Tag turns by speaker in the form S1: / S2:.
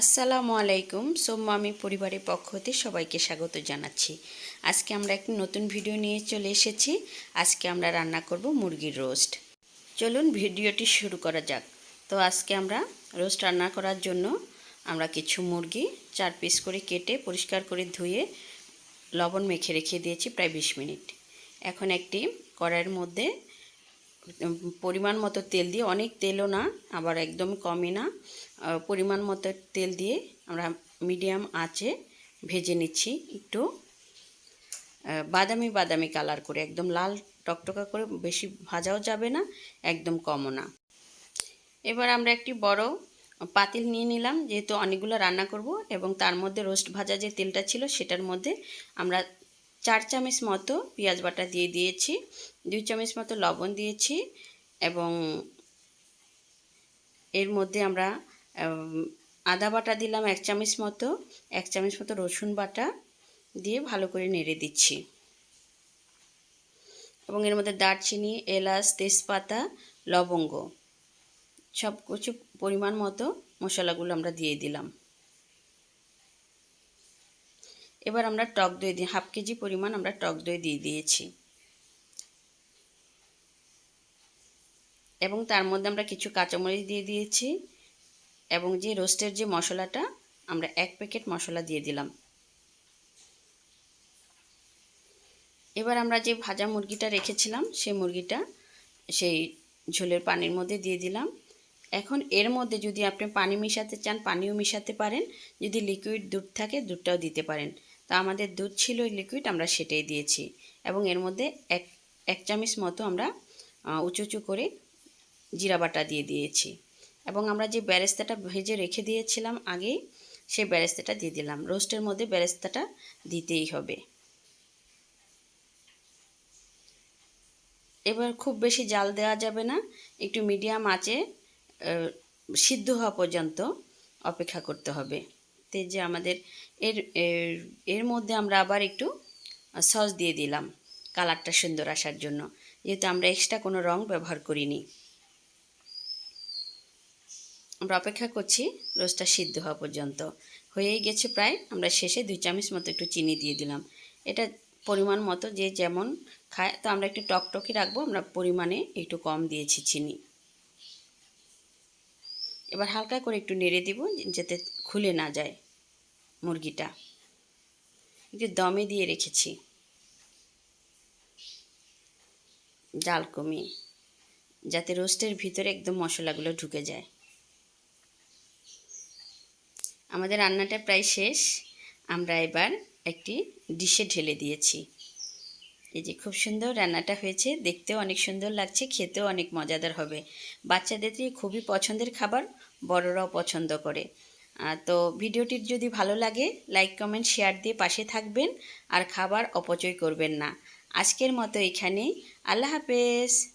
S1: আসসালামু আলাইকুম। সোম্মামি পরিবারের পক্ষ হতে সবাইকে স্বাগত জানাচ্ছি। আজকে আমরা একটি নতুন ভিডিও নিয়ে চলে এসেছি। আজকে আমরা রান্না করব মুরগির রোস্ট। চলুন ভিডিওটি শুরু করা যাক। তো আজকে আমরা রোস্ট রান্না করার জন্য আমরা কিছু মুরগি চার পিস করে কেটে পরিষ্কার করে ধুয়ে লবণ মেখে রেখে দিয়েছি প্রায় বিশ মিনিট। এখন একটি কড়াইয়ের মধ্যে পরিমাণ মতো তেল দিয়ে, অনেক তেলও না, আবার একদম কমই না। পরিমাণ মতো তেল দিয়ে আমরা মিডিয়াম আঁচে ভেজে নিচ্ছি একটু। বাদামি বাদামি কালার করে, একদম লাল টকটকা করে, বেশি ভাজাও যাবে না, একদম কমও না। এবার আমরা একটি বড় পাতিল নিয়ে নিলাম, যেহেতু অনেকগুলো রান্না করব, এবং তার মধ্যে রোস্ট ভাজা যে তেলটা ছিল, সেটার মধ্যে আমরা চার চামচ মতো পেঁয়াজ বাটা দিয়ে দিয়েছি, দুই চামচ মতো লবণ দিয়েছি এবং এর মধ্যে আমরা আদা বাটা দিলাম এক চামচ মতো, এক চামচ মতো রসুন বাটা দিয়ে ভালো করে নেড়ে দিচ্ছি। এবং এর মধ্যে দারচিনি, এলাচ, তেজপাতা, লবঙ্গ সব কিছু পরিমাণ মতো মশলাগুলো আমরা দিয়ে দিলাম। এবার আমরা টক দই দিই হাফ কেজি পরিমাণ আমরা টক দই দিয়ে দিয়েছি। এবং তার মধ্যে আমরা কিছু কাঁচামরিচ দিয়ে দিয়েছি এবং যে রোস্টের যে মশলাটা, আমরা এক প্যাকেট মশলা দিয়ে দিলাম। এবার আমরা যে ভাজা মুরগিটা রেখেছিলাম, সেই মুরগিটা সেই ঝোলের পানির মধ্যে দিয়ে দিলাম। এখন এর মধ্যে যদি আপনি পানি মিশাতে চান, পানিও মিশাতে পারেন, যদি লিকুইড দুধ থাকে, দুধটাও দিতে পারেন। তা আমাদের দুধ ছিল লিকুইড আমরা সেটাই দিয়েছি। এবং এর মধ্যে এক এক চামচ মতো আমরা উঁচু উঁচু করে জিরা বাটা দিয়ে দিয়েছি। এবং আমরা যে ব্যারেস্তাটা ভেজে রেখে দিয়েছিলাম আগেই সেই ব্যারেস্তাটা দিয়ে দিলাম। রোস্টের মধ্যে ব্যারেস্তাটা দিতেই হবে। এবার খুব বেশি জাল দেওয়া যাবে না, একটু মিডিয়াম আঁচে সিদ্ধ হওয়া পর্যন্ত অপেক্ষা করতে হবে। তে যে আমাদের এর, এর- এর মধ্যে আমরা আবার একটু সস দিয়ে দিলাম কালারটা সুন্দর আসার জন্য। যেহেতু আমরা এক্সট্রা কোনো রং ব্যবহার করিনি। আমরা অপেক্ষা করছি রোজটা সিদ্ধ হওয়া পর্যন্ত। হয়েই গেছে প্রায়, আমরা শেষে দুই চামচ মতো একটু চিনি দিয়ে দিলাম। এটা পরিমাণ মতো যে যেমন খায়, তো আমরা একটু টকটকি রাখব, আমরা পরিমাণে একটু কম দিয়েছি চিনি। এবার হালকা করে একটু নেড়ে দিব, যাতে খুলে না যায়। মুরগিটা। একটু দমে দিয়ে রেখেছি। জাল কমিয়ে, যাতে রোস্টের ভিতরে একদম মশলাগুলো ঢুকে যায়। আমাদের রান্নাটা প্রায় শেষ। আমরা এবার একটি ডিশে ঢেলে দিয়েছি। এই যে খুব সুন্দর রান্নাটা হয়েছে। দেখতেও অনেক সুন্দর লাগছে, খেতেও অনেক মজাদার হবে। বাচ্চাদের খুবই পছন্দের খাবার, বড়রাও পছন্দ করে। তো ভিডিওটির যদি ভালো লাগে লাইক কমেন্ট শেয়ার দিয়ে পাশে থাকবেন আর খাবার অপচয় করবেন না। আজকের মতো এখানেই। আল্লাহ হাফেজ।